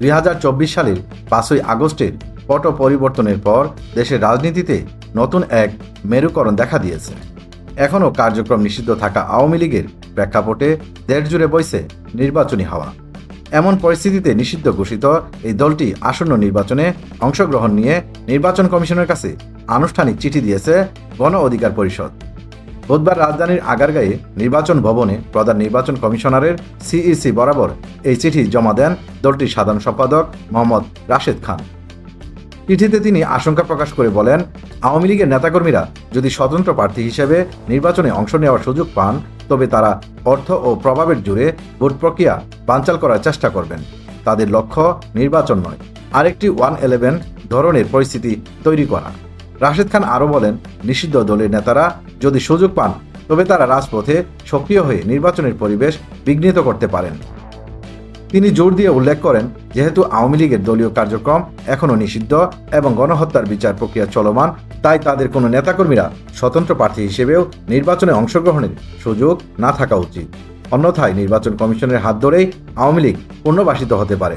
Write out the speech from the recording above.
দুই হাজার চব্বিশ সালের পাঁচই আগস্টের পট পরিবর্তনের পর দেশের রাজনীতিতে নতুন এক মেরুকরণ দেখা দিয়েছে। এখনও কার্যক্রম নিষিদ্ধ থাকা আওয়ামী লীগের প্রেক্ষাপটে দেশ জুড়ে বইছে নির্বাচনী হাওয়া। এমন পরিস্থিতিতে নিষিদ্ধ ঘোষিত এই দলটি আসন্ন নির্বাচনে অংশগ্রহণ নিয়ে নির্বাচন কমিশনের কাছে আনুষ্ঠানিক চিঠি দিয়েছে গণ অধিকার পরিষদ। বুধবার রাজধানীর আগারগাঁয়ে নির্বাচন ভবনে প্রধান নির্বাচন কমিশনারের সিইসি বরাবর এই চিঠি জমা দেন দলটির সাধারণ সম্পাদক মোহাম্মদ রাশেদ খান। চিঠিতে তিনি আশঙ্কা প্রকাশ করে বলেন, আওয়ামী লীগের নেতাকর্মীরা যদি স্বতন্ত্র প্রার্থী হিসেবে নির্বাচনে অংশ নেওয়ার সুযোগ পান, তবে তারা অর্থ ও প্রভাবের জুড়ে ভোট প্রক্রিয়া বানচাল করার চেষ্টা করবেন। তাদের লক্ষ্য নির্বাচন নয়, আরেকটি ওয়ান ইলেভেন ধরনের পরিস্থিতি তৈরি করা। রাশেদ খান আরও বলেন, নিষিদ্ধ দলের নেতারা যদি সুযোগ পান, তবে তারা রাজপথে সক্রিয় হয়ে নির্বাচনের পরিবেশ বিঘ্নিত করতে পারেন। তিনি জোর দিয়ে উল্লেখ করেন, যেহেতু আওয়ামী লীগের দলীয় কার্যক্রম এখনও নিষিদ্ধ এবং গণহত্যার বিচার প্রক্রিয়া চলমান, তাই তাদের কোনো নেতাকর্মীরা স্বতন্ত্র প্রার্থী হিসেবেও নির্বাচনে অংশগ্রহণের সুযোগ না থাকা উচিত। অন্যথায় নির্বাচন কমিশনের হাত ধরেই আওয়ামী লীগ পুনর্বাসিত হতে পারে।